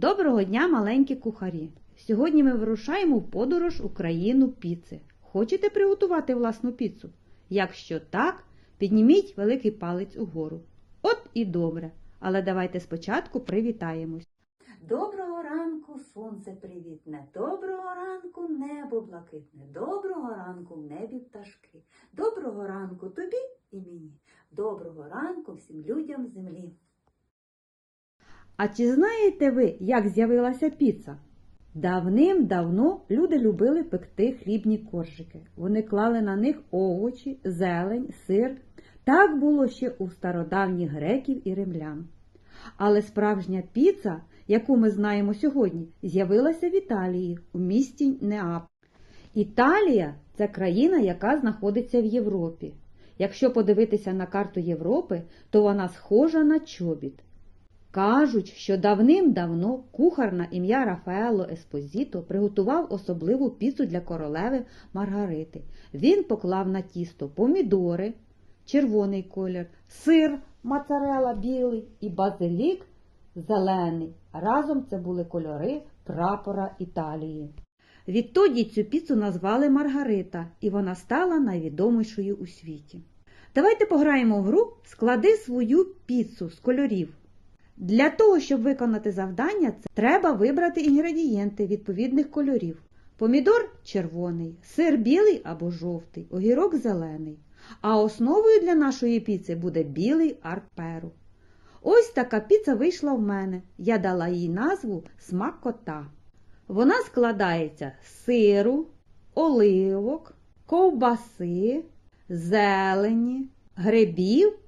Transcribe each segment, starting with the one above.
Доброго дня, маленькі кухарі! Сьогодні ми вирушаємо в подорож у країну піци. Хочете приготувати власну піцу? Якщо так, підніміть великий палець угору. От і добре. Але давайте спочатку привітаємось. Доброго ранку, сонце привітне, доброго ранку, небо блакитне, доброго ранку в небі пташки, доброго ранку тобі і мені, доброго ранку всім людям землі. А чи знаєте ви, як з'явилася піца? Давним-давно люди любили пекти хлібні коржики. Вони клали на них овочі, зелень, сир. Так було ще у стародавніх греків і римлян. Але справжня піца, яку ми знаємо сьогодні, з'явилася в Італії, у місті Неаполь. Італія це країна, яка знаходиться в Європі. Якщо подивитися на карту Європи, то вона схожа на чобіт. Кажуть, що давним-давно кухар на ім'я Рафаело Еспозіто приготував особливу піцу для королеви Маргарити. Він поклав на тісто помідори, червоний колір, сир, моцарела білий і базилік зелений. Разом це були кольори прапора Італії. Відтоді цю піцу назвали Маргарита, і вона стала найвідомішою у світі. Давайте пограємо в гру Склади свою піцу з кольорів. Для того, щоб виконати завдання, треба вибрати інгредієнти відповідних кольорів. Помідор червоний, сир білий або жовтий, огірок зелений. А основою для нашої піци буде білий арперу. Ось така піца вийшла в мене. Я дала їй назву смак кота. Вона складається з сиру, оливок, ковбаси, зелені, грибів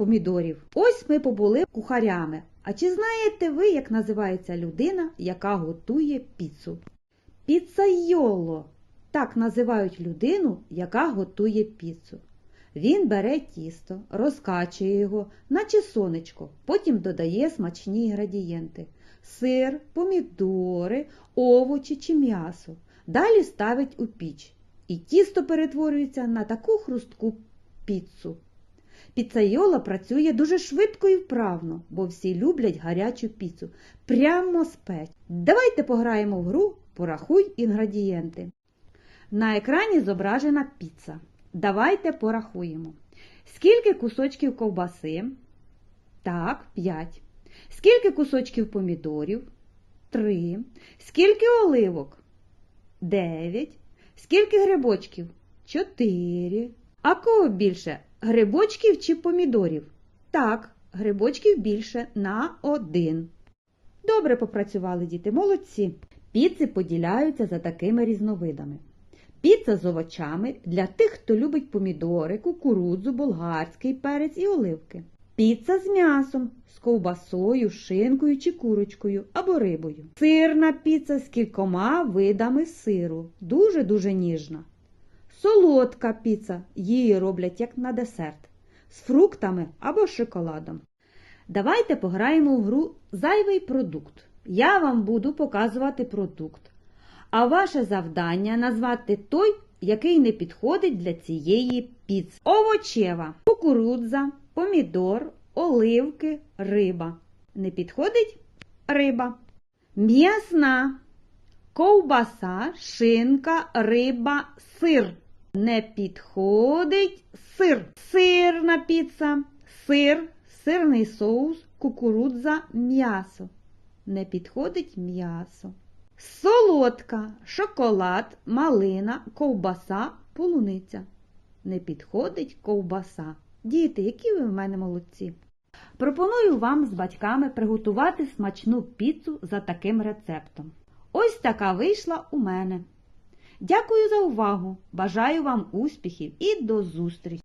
помідорів. Ось ми побули кухарями. А чи знаєте ви, як називається людина, яка готує піцу? Піцайоло. Так називають людину, яка готує піцу. Він бере тісто, розкачує його, наче сонечко, потім додає смачні інгредієнти сир, помідори, овочі чи м'ясо. Далі ставить у піч. І тісто перетворюється на таку хрустку піцу. Піцайола працює дуже швидко і вправно, бо всі люблять гарячу піцу. Прямо з печ. Давайте пограємо в гру Порахуй інгредієнти. На екрані зображена піца. Давайте порахуємо. Скільки кусочків ковбаси? Так, 5. Скільки кусочків помідорів? 3. Скільки оливок? 9. Скільки грибочків? 4. А кого більше? Грибочків чи помідорів? Так, грибочків більше на 1. Добре попрацювали діти, молодці. Піци поділяються за такими різновидами. Піца з овочами для тих, хто любить помідори, кукурудзу, болгарський перець і оливки. Піца з м'ясом, з ковбасою, шинкою чи курочкою або рибою. Сирна піца з кількома видами сиру, дуже-дуже ніжна. Солодка піца, її роблять як на десерт, з фруктами або шоколадом. Давайте пограємо в гру Зайвий продукт. Я вам буду показувати продукт. А ваше завдання назвати той, який не підходить для цієї піци. Овочева, кукурудза, помідор, оливки, риба. Не підходить риба. М'ясна, ковбаса, шинка, риба, сир. Не підходить сир. Сирна піца, сир, сирний соус, кукурудза, м'ясо. Не підходить м'ясо. Солодка, шоколад, малина, ковбаса, полуниця. Не підходить ковбаса. Діти, які ви в мене молодці. Пропоную вам з батьками приготувати смачну піцу за таким рецептом. Ось така вийшла у мене. Дякую за увагу! Бажаю вам успіхів і до зустрічі!